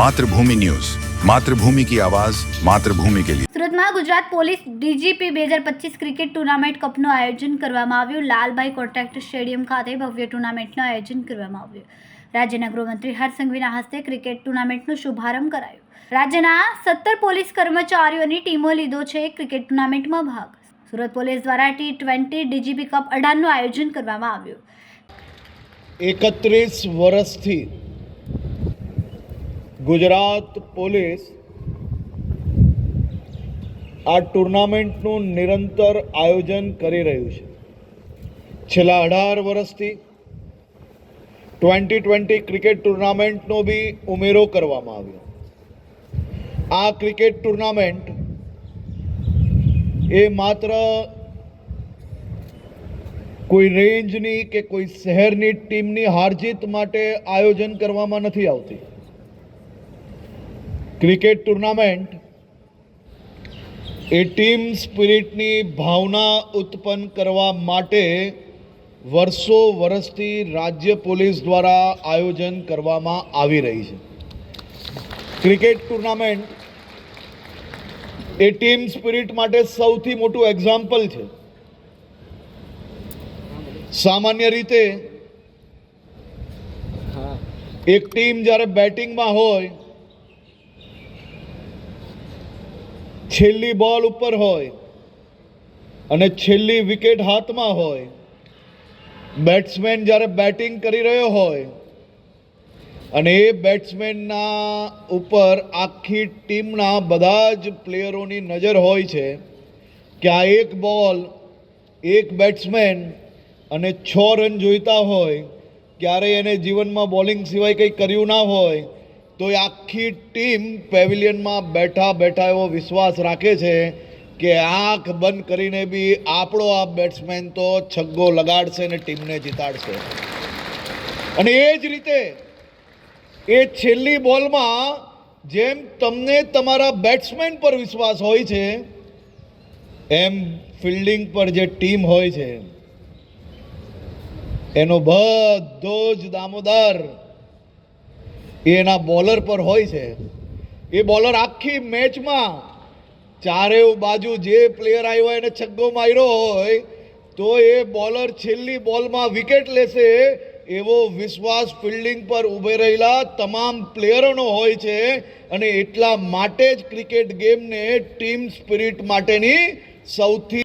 Mathrubhumi news. Mathrubhumi કી આવાજ માતૃભૂમિ કે લિયે સુરતમાં ગુજરાત પોલીસ ડીજીપી બે હજાર પચીસ ક્રિકેટ ટુર્નામેન્ટ કપનું આયોજન કરવામાં આવ્યું. લાલભાઈ કોન્ટ્રાક્ટ સ્ટેડિયમ ખાતે ભવ્ય ટુર્નામેન્ટનું આયોજન કરવામાં આવ્યું. રાજ્યના ગૃહમંત્રી હરસંઘવીના હસ્તે ક્રિકેટ ટુર્નામેન્ટનો શુભારંભ કરાયો. રાજ્યના સત્તર પોલીસ કર્મચારીઓની ટીમો લીધો છે ક્રિકેટ ટુર્નામેન્ટમાં ભાગ. સુરત પોલીસ દ્વારા ટી ટ્વેન્ટી ડીજીપી કપ અઢારનું આયોજન કરવામાં આવ્યું. એકત્રીસ વર્ષથી ગુજરાત પોલીસ આ ટુર્નામેન્ટનું નિરંતર આયોજન કરી રહ્યું છે. છેલ્લા અઢાર વર્ષથી ટ્વેન્ટી ટ્વેન્ટી ક્રિકેટ ટુર્નામેન્ટનો બી ઉમેરો કરવામાં આવ્યો. આ ક્રિકેટ ટુર્નામેન્ટ એ માત્ર કોઈ રેન્જની કે કોઈ શહેરની ટીમની હારજીત માટે આયોજન કરવામાં નથી આવતી. ક્રિકેટ ટુર્નામેન્ટ એ ટીમ સ્પિરિટની ભાવના ઉત્પન્ન કરવા માટે વર્ષો વર્ષથી રાજ્ય પોલીસ દ્વારા આયોજન કરવામાં આવી રહી છે. ક્રિકેટ ટુર્નામેન્ટ એ ટીમ સ્પિરિટ માટે સૌથી મોટું એક્ઝામ્પલ છે. સામાન્ય રીતે એક ટીમ જ્યારે બેટિંગમાં હોય છેલ્લી બોલ ઉપર હોય અને છેલ્લી વિકેટ હાથમાં હોય બેટ્સમેન જ્યારે બેટિંગ કરી રહ્યો હોય અને એ બેટ્સમેનના ઉપર આખી ટીમના બધા જ પ્લેયરોની નજર હોય છે કે આ એક બોલ, એક બેટ્સમેન અને છ રન જોઈતા હોય, ક્યારેય એને જીવનમાં બોલિંગ સિવાય કંઈ કર્યું ના હોય તો એ આખી ટીમ પેવિલિયનમાં બેઠા બેઠા એવો વિશ્વાસ રાખે છે કે આંખ બંધ કરીને બી આપણો આ બેટ્સમેન તો છગ્ગો લગાડશે ને ટીમને જીતાડશે. અને એ જ રીતે એ છેલ્લી બોલમાં જેમ તમને તમારા બેટ્સમેન પર વિશ્વાસ હોય છે, એમ ફિલ્ડિંગ પર જે ટીમ હોય છે, એનો બધો જ દામોદર એ એના બોલર પર હોય છે. એ બોલર આખી મેચમાં ચારે બાજુ જે પ્લેયર આવ્યો હોય એને છગ્ગો માર્યો હોય, તો એ બોલર છેલ્લી બોલમાં વિકેટ લેશે એવો વિશ્વાસ ફિલ્ડિંગ પર ઊભે રહેલા તમામ પ્લેયરોનો હોય છે અને એટલા માટે જ ક્રિકેટ ગેમને ટીમ સ્પિરિટ માટેની સૌથી